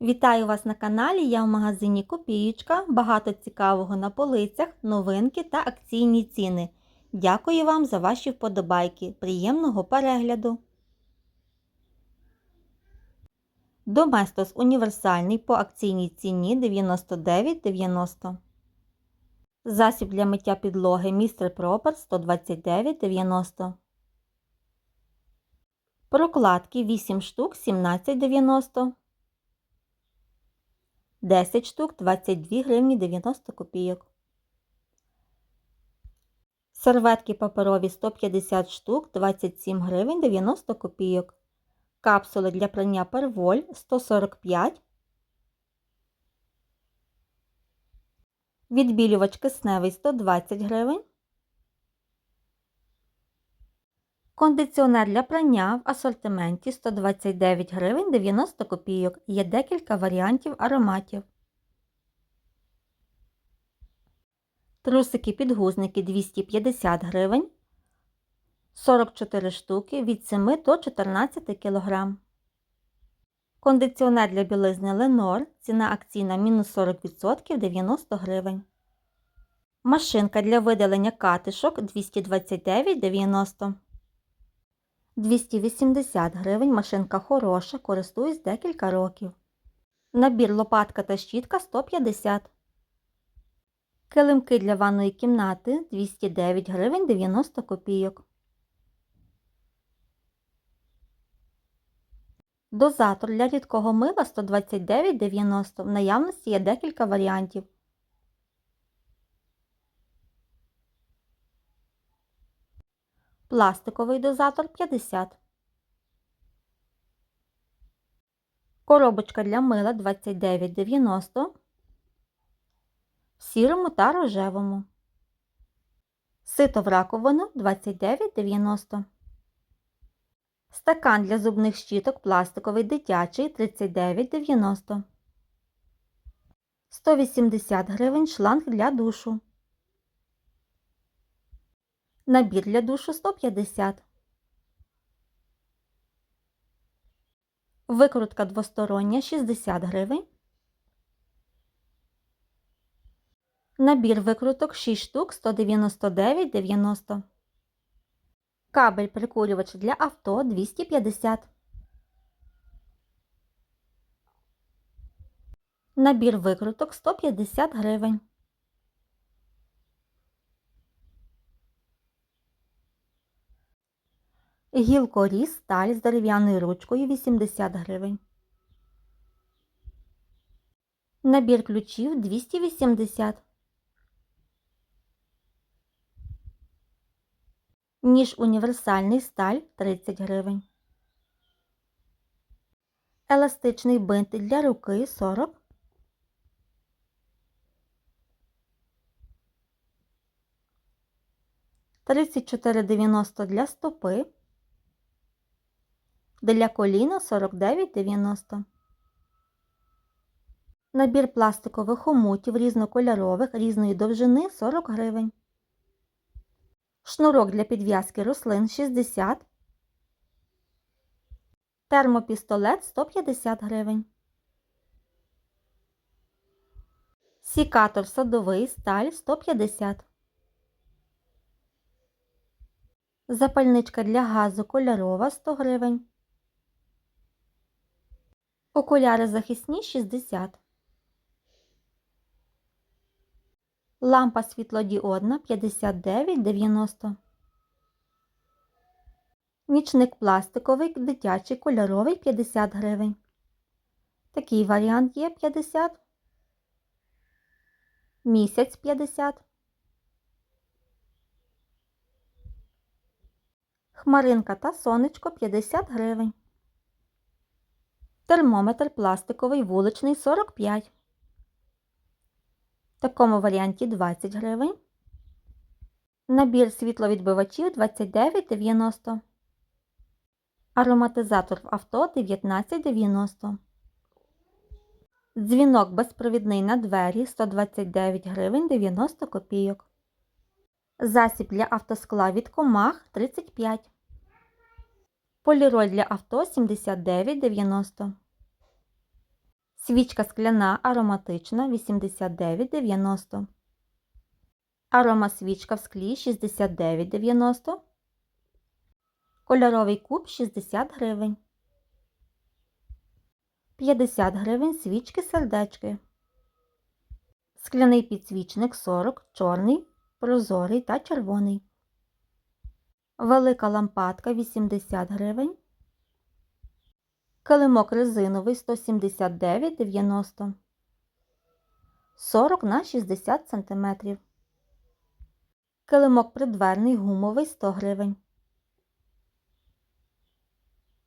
Вітаю вас на каналі. Я в магазині Копієчка. Багато цікавого на полицях, новинки та акційні ціни. Дякую вам за ваші вподобайки. Приємного перегляду! Доместос універсальний по акційній ціні 99,90. Засіб для миття підлоги Містер Пропер 129,90. Прокладки 8 штук 17,90. 10 штук 22 гривні 90 копійок. Серветки паперові 150 штук 27 гривень 90 копійок. Капсули для прання перволь 145. Відбілювач кисневий 120 гривень. Кондиціонер для прання в асортименті 129 гривень 90 копійок. Є декілька варіантів ароматів. Трусики підгузники 250 гривень. 44 штуки від 7 до 14 кг. Кондиціонер для білизни Ленор. Ціна акційна мінус 40% 90 гривень. Машинка для видалення катишок 229,90 280 гривень. Машинка хороша, користуюсь декілька років. Набір лопатка та щітка 150 Килимки для ванної кімнати 209 гривень 90 копійок. Дозатор для рідкого мила 129,90. В наявності є декілька варіантів. Пластиковий дозатор 50. Коробочка для мила 29,90. В сірому та рожевому. Сито в раковину 29,90. Стакан для зубних щіток пластиковий дитячий 39,90. 180 гривень шланг для душу. Набір для душу 150. Викрутка двостороння 60 гривень. Набір викруток 6 штук 199,90. Кабель прикурювач для авто 250. Набір викруток 150 гривень. Гілкоріз сталь з дерев'яною ручкою 80 гривень. Набір ключів 280. Ніж універсальний сталь 30 гривень. Еластичний бинт для руки 40. Тридцять для стопи. Для коліна 49,90. Набір пластикових хомутів різнокольорових різної довжини 40 гривень. Шнурок для підв'язки рослин 60. Термопістолет 150 гривень. Сікатор садовий сталь 150. Запальничка для газу кольорова 100 гривень. Окуляри захисні 60. Лампа світлодіодна 59,90. Нічник пластиковий, дитячий, кольоровий 50 гривень. Такий варіант є 50. Місяць 50. Хмаринка та сонечко 50 гривень. Термометр пластиковий вуличний 45. В такому варіанті 20 гривень. Набір світловідбивачів 29,90. Ароматизатор в авто 19,90. Дзвінок безпровідний на двері 129 гривень 90 копійок. Засіб для автоскла від комах 35. Поліроль для авто 79,90. Свічка скляна ароматична 89,90. Арома свічка в склі 69,90. Кольоровий куб 60 гривень. 50 гривень свічки сердечки. Скляний підсвічник 40, чорний, прозорий та червоний. Велика лампадка 80 гривень. Килимок резиновий 179,90. 40 на 60 см. Килимок придверний гумовий 100 гривень.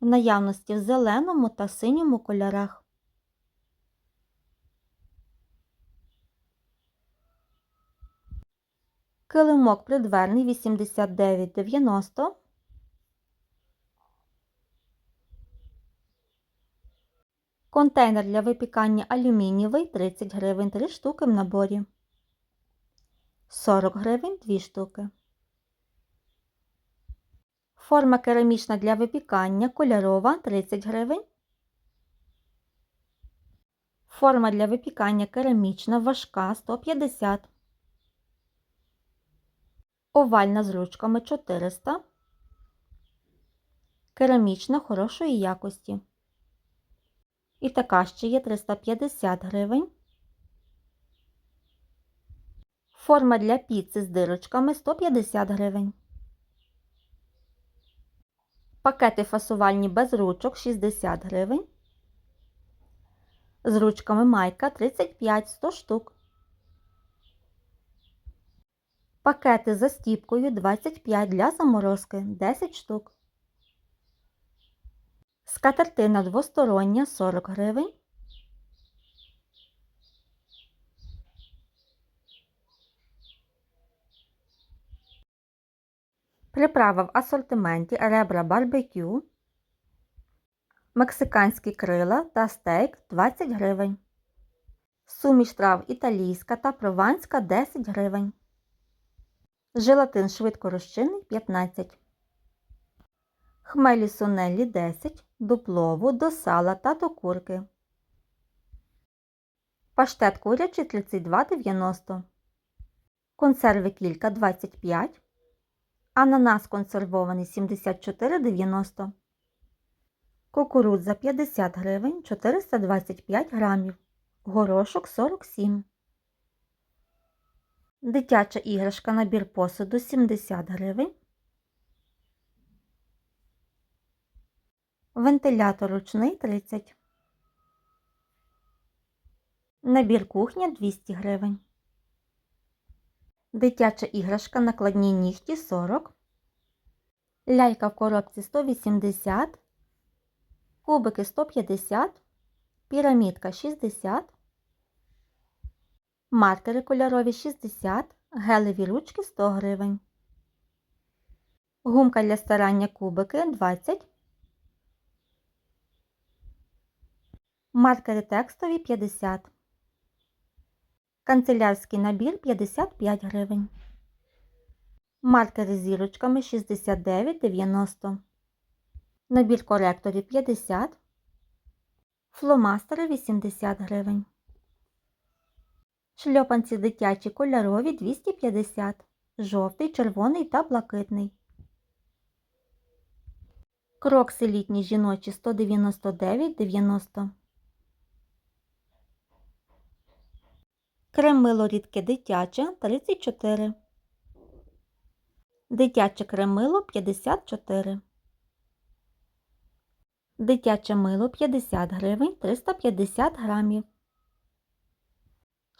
В наявності в зеленому та синьому кольорах. Килимок придверний 89,90. Контейнер для випікання алюмінієвий 30 гривень 3 штуки в наборі. 40 гривень 2 штуки. Форма керамічна для випікання кольорова 30 гривень. Форма для випікання керамічна важка 150. Овальна з ручками 400. Керамічна хорошої якості. І така ще є 350 гривень. Форма для піци з дирочками 150 гривень. Пакети фасувальні без ручок 60 гривень. З ручками майка 35 100 штук. Пакети за стіпкою 25 для заморозки 10 штук. Скатертина двостороння 40 гривень. Приправа в асортименті ребра барбекю, мексиканські крила та стейк 20 гривень. Суміш трав італійська та прованська 10 гривень. Желатин швидкорозчинний 15 Хмелі сунелі 10 до плову, до сала та до курки. Паштет курячий 32,90 Консерви кілька 25 Ананас консервований 74,90 Кукурудза 50 гривень 425 грамів. Горошок 47 Дитяча іграшка набір посуду 70 гривень. Вентилятор ручний 30. Набір кухня 200 гривень. Дитяча іграшка накладні нігті 40. Ляйка в коробці 180. Кубики 150. Пірамідка 60. Маркери кольорові 60. Гелеві ручки 100 гривень. Гумка для старання кубики 20. Маркери текстові 50. Канцелярський набір 55 гривень. Маркери зірочками 69,90. Набір коректорів 50. Фломастери 80 гривень. Шльопанці дитячі кольорові 250. Жовтий, червоний та блакитний. Крокси літні жіночі 199,90. Крем мило рідке дитяче 34. Дитяче крем мило 54. Дитяче мило 50 гривень 350 грамів.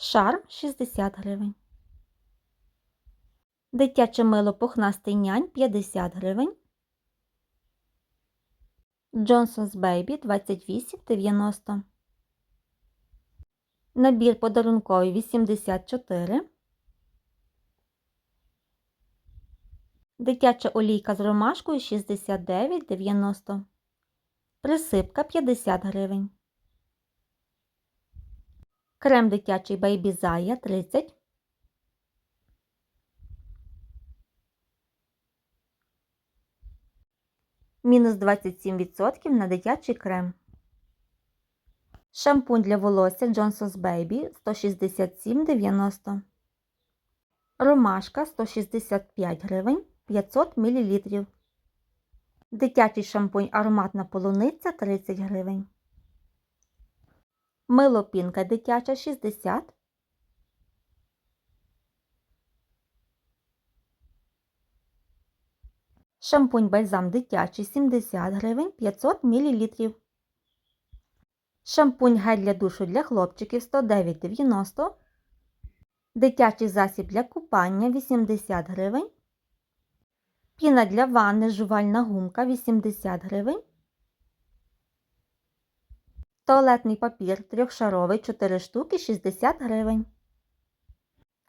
Шарм 60 гривень. Дитяче мило пухнастий нянь 50 гривень. Johnson's Baby 28,90. Набір подарунковий 84. Дитяча олійка з ромашкою 69,90. Присипка 50 гривень. Крем дитячий Baby Зая 30. Мінус 27% на дитячий крем. Шампунь для волосся Johnson's Baby 167,90. Ромашка 165 гривень 500 мл. Дитячий шампунь ароматна полуниця 30 гривень. Мило пінка дитяча 60. Шампунь бальзам дитячий 70 гривень 500 мл. Шампунь гель для душу для хлопчиків 109,90. Дитячий засіб для купання 80 гривень. Піна для ванни жувальна гумка 80 гривень. Туалетний папір трьохшаровий 4 штуки 60 гривень.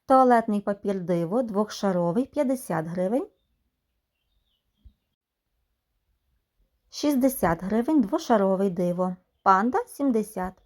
Туалетний папір диво двохшаровий 50 гривень. 60 гривень двошаровий диво. Панда 70.